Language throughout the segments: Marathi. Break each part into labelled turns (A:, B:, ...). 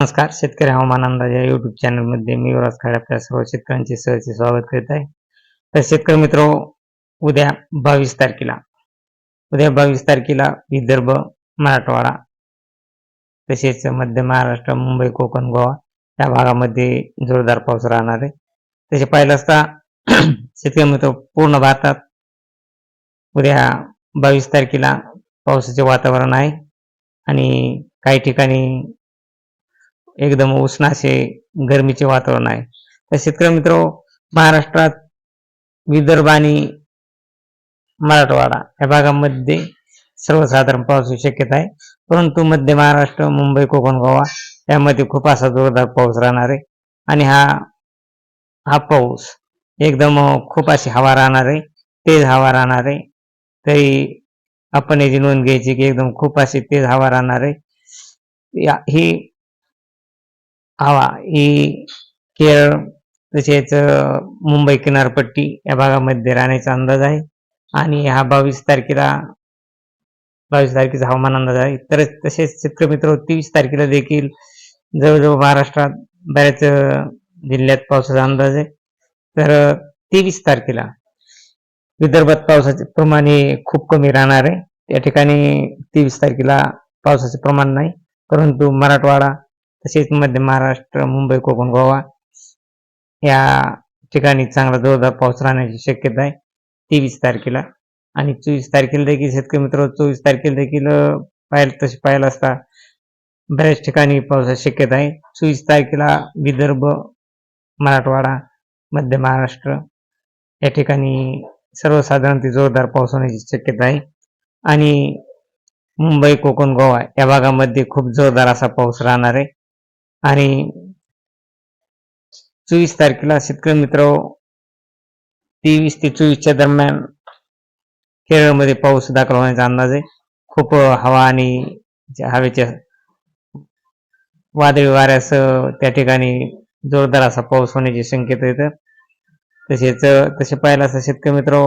A: नमस्कार शेतकरी हवामान अंदाज या युट्यूब चॅनलमध्ये मी युवराज खाडे आपल्या सर्व शेतकऱ्यांचे सहज स्वागत करीत आहे. तर शेतकरी मित्र उद्या बावीस तारखेला उद्या बावीस तारखेला विदर्भ मराठवाडा तसेच मध्य महाराष्ट्र मुंबई कोकण गोवा या भागामध्ये जोरदार पाऊस राहणार आहे. तसे पाहिलं असता शेतकरी मित्र पूर्ण भारतात उद्या बावीस तारखेला पावसाचे वातावरण आहे. आणि काही ठिकाणी एकदम उष्ण असे गरमीचे वातावरण आहे. तर शेतकरी मित्र महाराष्ट्रात विदर्भ आणि मराठवाडा या भागामध्ये सर्वसाधारण पावसाची शक्यता आहे. परंतु मध्य महाराष्ट्र मुंबई कोकण गोवा यामध्ये खूप असा जोरदार पाऊस राहणार आहे. आणि हा हा पाऊस एकदम खूप अशी हवा राहणार आहे. तेज हवा राहणार आहे. तरी आपण याची नोंद घ्यायची की एकदम खूप अशी तेज हवा राहणार आहे. या- ही हवा ही केरळ तसेच मुंबई किनारपट्टी या भागामध्ये राहण्याचा अंदाज आहे. आणि हा बावीस तारखेला बावीस तारखेचा हवामान अंदाज आहे. तर तसेच शेतकरी मित्र तेवीस तारखेला देखील जवळजवळ महाराष्ट्रात बऱ्याच जिल्ह्यात पावसाचा अंदाज आहे. तर तेवीस तारखेला विदर्भात पावसाचे प्रमाण हे खूप कमी राहणार आहे. त्या ठिकाणी तेवीस तारखेला पावसाचे प्रमाण नाही. परंतु मराठवाडा तसेच मध्य महाराष्ट्र मुंबई कोकण गोवा या ठिकाणी चांगला जोरदार पाऊस राहण्याची शक्यता आहे. तेवीस तारखेला आणि चोवीस तारखेला देखील शेतकरी मित्र चोवीस तारखेला देखील पाहिलं तसे पाहिलं असता बऱ्याच ठिकाणी पावसाची शक्यता आहे. चोवीस तारखेला विदर्भ मराठवाडा मध्य महाराष्ट्र या ठिकाणी सर्वसाधारण ते जोरदार पाऊस होण्याची शक्यता आहे. आणि मुंबई कोकण गोवा या भागामध्ये खूप जोरदार असा पाऊस राहणार आहे. आणि चोवीस तारखेला शेतकरी मित्र तेवीस ते चोवीसच्या दरम्यान केरळमध्ये पाऊस दाखल होण्याचा अंदाज आहे. खूप हवा आणि हवेच्या वादळी वाऱ्यासह त्या ठिकाणी जोरदार असा पाऊस होण्याची शक्यता येतं तसेच तसे पाहिलं असं शेतकरी मित्र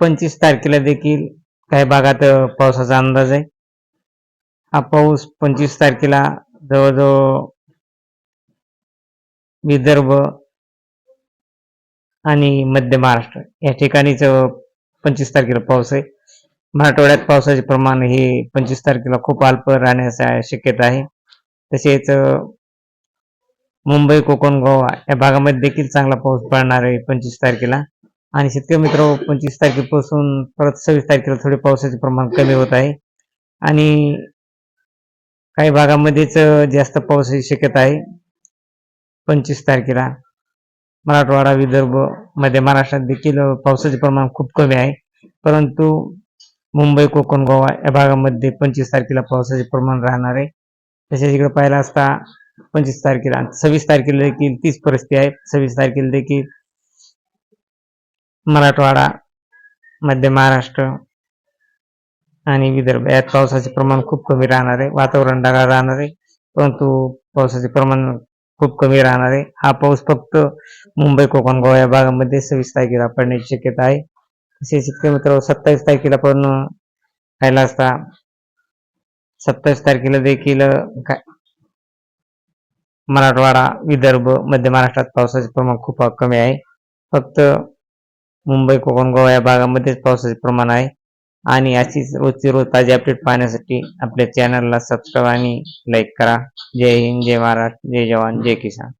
A: पंचवीस तारखेला देखील काही भागात पावसाचा अंदाज आहे. हा पाऊस पंचवीस तारखेला जवळजवळ विदर्भ आणि मध्य महाराष्ट्र या ठिकाणीच पंचवीस तारखेला पाऊस आहे. मराठवाड्यात पावसाचे प्रमाण हे पंचवीस तारखेला खूप अल्प राहण्याची शक्यता आहे. तसेच मुंबई कोकण गोवा या भागामध्ये देखील चांगला पाऊस पडणार आहे पंचवीस तारखेला. आणि शेतकरी मित्र पंचवीस तारखेपासून परत सव्वीस तारखेला थोडे पावसाचे प्रमाण कमी होत आहे. आणि काही भागामध्येच जास्त पावसाची शक्यता आहे. पंचवीस तारखेला मराठवाडा विदर्भ मध्य महाराष्ट्रात देखील पावसाचे प्रमाण खूप कमी आहे. परंतु मुंबई कोकण गोवा या भागामध्ये पंचवीस तारखेला पावसाचे प्रमाण राहणार आहे. तसेच इकडे पाहिला असता पंचवीस तारखेला सव्वीस तारखेला देखील तीच परिस्थिती आहे. सव्वीस तारखेला देखील मराठवाडा मध्य महाराष्ट्र आणि विदर्भ यात पावसाचे प्रमाण खूप कमी राहणार आहे. वातावरण ढगाळ राहणार आहे. परंतु पावसाचे प्रमाण खूप कमी राहणार आहे. हा पाऊस फक्त मुंबई कोकण गोवा या भागामध्ये सव्वीस तारखेला पडण्याची शक्यता आहे. तसेच मित्र सत्तावीस तारखेला पण राहिला असता सत्तावीस तारखेला देखील काय? मराठवाडा विदर्भ मध्य महाराष्ट्रात पावसाचे प्रमाण खूप कमी आहे. फक्त मुंबई कोकण गोवा या भागामध्येच पावसाचे प्रमाण आहे. आणि अशीच रोजची रोज ताजी अपडेट पाहण्यासाठी आपल्या चॅनलला सबस्क्राईब आणि लाईक करा. जय हिंद जय महाराष्ट्र जय जवान जय किसान.